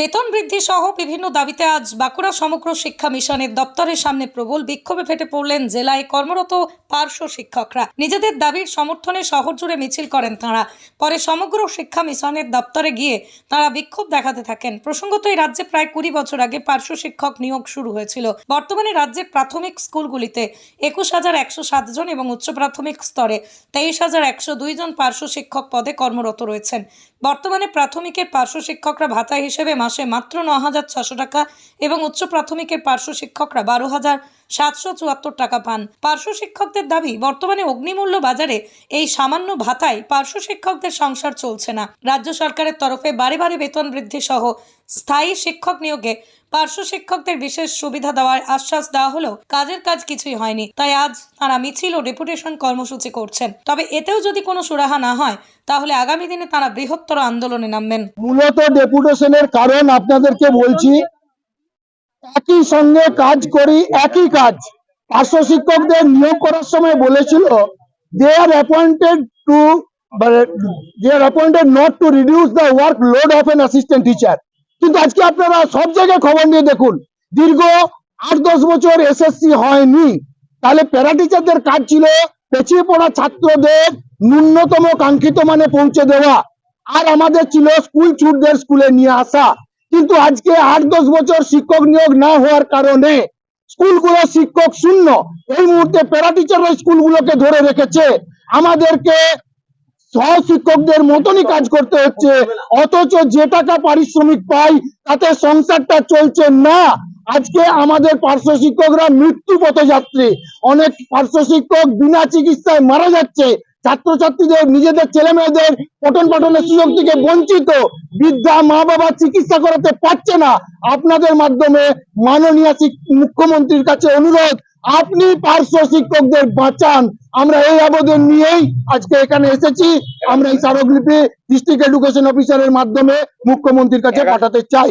বেতন বৃদ্ধি সহ বিভিন্ন দাবিতে আজ বাঁকুড়া সমগ্র শিক্ষা মিশনের দপ্তরের সামনে প্রবল বিক্ষোভে ফেটে পড়লেন জেলায় কর্মরত পার্শ্ব শিক্ষকরা। নিজেদের দাবির সমর্থনে শহর জুড়ে মিছিল করেন তাঁরা। পরে সমগ্র শিক্ষা মিশনের দপ্তরে গিয়ে তাঁরা বিক্ষোভ দেখাতে থাকেন। প্রসঙ্গত, এই রাজ্যে প্রায় কুড়ি বছর আগে পার্শ্ব শিক্ষক নিয়োগ শুরু হয়েছিল। বর্তমানে রাজ্যের প্রাথমিক স্কুলগুলিতে একুশ হাজার একশো সাত জন এবং উচ্চ প্রাথমিক স্তরে তেইশ হাজার একশো দুই জন পার্শ্ব শিক্ষক পদে কর্মরত রয়েছেন। বর্তমানে প্রাথমিকের পার্শ্ব শিক্ষকরা ভাতা হিসেবে মাসে মাত্র ন হাজার ছশো টাকা এবং উচ্চ প্রাথমিকের পার্শ্ব শিক্ষকরা বারো হাজার সাতশো চুয়াত্তর টাকা পান। পার্শ্ব শিক্ষকদের দাবি, বর্তমানে অগ্নিমূল্য বাজারে এই সামান্য ভাতায় পার্শ্ব শিক্ষকদের সংসার চলছে না। রাজ্য সরকারের তরফে বারে বারে বেতন বৃদ্ধি সহ স্থায়ী শিক্ষক নিয়োগে পার্শ্ব শিক্ষকদের বিশেষ সুবিধা দেওয়ার আশ্বাস দেওয়া হলেও কাজের কাজ কিছুই হয়নি। তাই আজ তারা মিছিল ও ডেপুটেশন কর্মসূচি করছেন। তবে এতেও যদি কোনো সুরাহা না হয়, তাহলে আগামী দিনে তারা বৃহত্তর আন্দোলনে নামবেন। মূলত ডেপুটেশনের কারণ আপনাদেরকে বলছি একই সঙ্গে কাজ করি, একই কাজ। পার্শ্ব শিক্ষকদের নিয়োগ করার সময় বলেছিল they are appointed to they are appointed not to reduce the work load of an assistant teacher কিন্তু আজকে আপনারা সব জায়গায় খবর নিয়ে দেখুন, দীর্ঘ আট দশ বছর এসএসসি হয়নি। তাহলে প্যারা টিচারদের কাজ ছিল পেছিয়ে পড়া ছাত্রদের ন্যূনতম কাঙ্ক্ষিত মানে পৌঁছে দেওয়া। আর আমাদের ছিল স্কুল ছুটদের স্কুলে নিয়ে আসা। কিন্তু আজকে আট দশ বছর শিক্ষক নিয়োগ না হওয়ার কারণে স্কুলগুলো শিক্ষক শূন্য। এই মুহূর্তে প্যারা টিচাররা স্কুলগুলোকে ধরে রেখেছে। আমাদেরকে সহ শিক্ষকদের মতনই কাজ করতে হচ্ছে। অথচ যে টাকা পারিশ্রমিক পাই, তাতে সংসারটা চলছে না। আজকে আমাদের পার্শ্ব শিক্ষকরা মৃত্যু পথযাত্রী। অনেক পার্শ্ব শিক্ষক বিনা চিকিৎসায় মারা যাচ্ছে। ছাত্রছাত্রীদের নিজেদের ছেলে মেয়েদের পঠন পাঠনের সুযোগ থেকে বঞ্চিত। বৃদ্ধা মা বাবা চিকিৎসা করাতে পারছে না। আপনাদের মাধ্যমে মাননীয় মুখ্যমন্ত্রীর কাছে অনুরোধ আপনি পার্শ্ব শিক্ষকদের বাঁচান। আমরা এই আবেদন নিয়েই আজকে এখানে এসেছি। আমরা এই স্মারকলিপি ডিস্ট্রিক্ট এডুকেশন অফিসারের মাধ্যমে মুখ্যমন্ত্রীর কাছে পাঠাতে চাই।